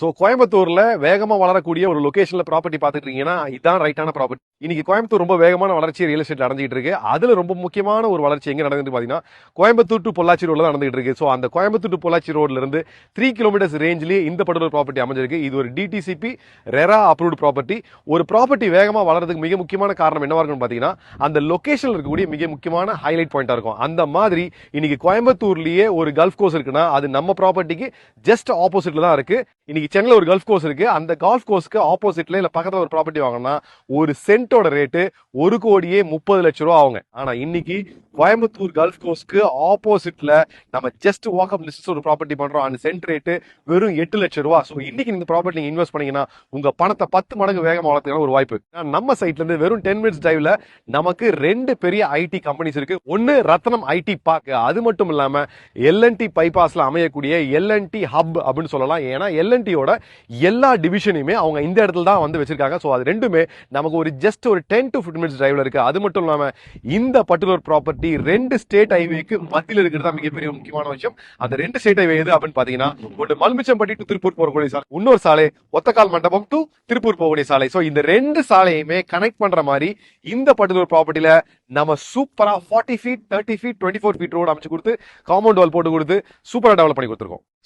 So கோயம்புத்தூர்ல வேகமா வளரக்கூடிய ஒரு லொகேஷன்ல ப்ராப்பர்ட்டி பார்த்துட்டு இருக்கீங்கன்னா இதான் ரைட்டான ப்ராப்பர்ட்டி இன்னைக்கு கோயம்புத்தூர் ரொம்ப வேகமான வளர்ச்சி ரியல் எஸ்டேட் நடந்துகிட்டு இருக்கு. அதுல ரொம்ப முக்கியமான ஒரு வளர்ச்சி எங்க நடந்துட்டு பாத்தீங்கன்னா கோயம்புத்தூர் டு பொள்ளாச்சி ரோட்ல தான் நடந்துகிட்டு இருக்கு. ஸோ அந்த கோயம்புத்தூர் டு பொள்ளாச்சி ரோட்ல இருந்து த்ரீ கிலோமீட்டர்ஸ் ரேஞ்சிலேயே இந்த பர்டிகுலர் ப்ராப்பர்ட்டி அமைஞ்சிருக்கு. இது ஒரு டிடிசிபி ரெரா அப்ரூவ்டு ப்ராப்பர்ட்டி ஒரு ப்ராப்பர்ட்டி வேகமா வளர்றதுக்கு மிக முக்கியமான காரணம் என்னவா இருக்கும்னு பாத்தீங்கன்னா அந்த லொகேஷன்ல இருக்கக்கூடிய மிக முக்கியமான ஹைலைட் பாயிண்டா இருக்கும். அந்த மாதிரி இன்னைக்கு கோயம்புத்தூர்லயே ஒரு கல்ஃப் கோர்ஸ் இருக்குன்னா அது நம்ம ப்ராப்பர்ட்டிக்கு ஜஸ்ட் ஆப்போசிட்ல தான் இருக்கு. இன்னைக்கு சென்னையில் ஒரு கல்ஃப் கோர்ஸ் இருக்கு. அந்த கல்ஃப் கோர்ஸ்க்கு ஆப்போசிட்ல இல்ல பக்கத்துல ஒரு ப்ராப்பர்ட்டி வாங்கினா ஒரு சென்ட்டோட ரேட்டு ஒரு கோடியே முப்பது லட்ச ரூபா ஆகுங்க. ஆனா இன்னைக்கு கோயம்புத்தூர் கல்ஃப் கோர்ஸ்க்கு ஆப்போசிட்ல நம்ம ஜஸ்ட் வாக்கப் லிஸ்ட் ஒரு ப்ராப்பர்ட்டி பண்றோம். அந்த சென்ட் ரேட்டு வெறும் எட்டு லட்சம் ரூபா. ஸோ இன்னைக்கு இந்த ப்ராப்பர்ட்டி நீங்க இன்வெஸ்ட் பண்ணீங்கன்னா உங்க பணத்தை பத்து மடங்கு வேகமாக வளர்த்துக்கான ஒரு வாய்ப்பு நம்ம சைட்ல இருந்து வெறும் டென் மினிட்ஸ் டிரைவ்ல நமக்கு ரெண்டு பெரிய ஐடி கம்பெனிஸ் இருக்கு. ஒன்னு ரத்னம் ஐடி பார்க் அது மட்டும் இல்லாம எல்என்டி பைபாஸ்ல அமையக்கூடிய எல்என்டி ஹப் அப்படின்னு சொல்லலாம். ஏன்னா எல்என்டி எல்என்டியோட எல்லா டிவிஷனையுமே அவங்க இந்த இடத்துல தான் வந்து வச்சிருக்காங்க. ஸோ அது ரெண்டுமே நமக்கு ஒரு ஜஸ்ட் ஒரு டென் டு ஃபிஃப்டின் மினிட்ஸ் டிரைவ்ல இருக்கு. அது மட்டும் இல்லாம இந்த பர்டிகுலர் ப்ராப்பர்ட்டி ரெண்டு ஸ்டேட் ஹைவேக்கு மத்தியில் இருக்கிறது தான் மிகப்பெரிய முக்கியமான விஷயம். அந்த ரெண்டு ஸ்டேட் ஹைவே எது அப்படின்னு பாத்தீங்கன்னா ஒன்று மல்மிச்சம்பட்டி டு திருப்பூர் போகக்கூடிய சாலை. இன்னொரு சாலை ஒத்தக்கால் மண்டபம் டு திருப்பூர் போகக்கூடிய சாலை. ஸோ இந்த ரெண்டு சாலையுமே கனெக்ட் பண்ற மாதிரி இந்த பர்டிகுலர் ப்ராப்பர்ட்டியில நம்ம சூப்பரா forty feet thirty feet twenty four feet road அமைச்சு கொடுத்து காம்பவுண்ட் வால் போட்டு கொடுத்து சூப்பரா டெவலப் பண்ணி கொடுத்துருக்கோம்.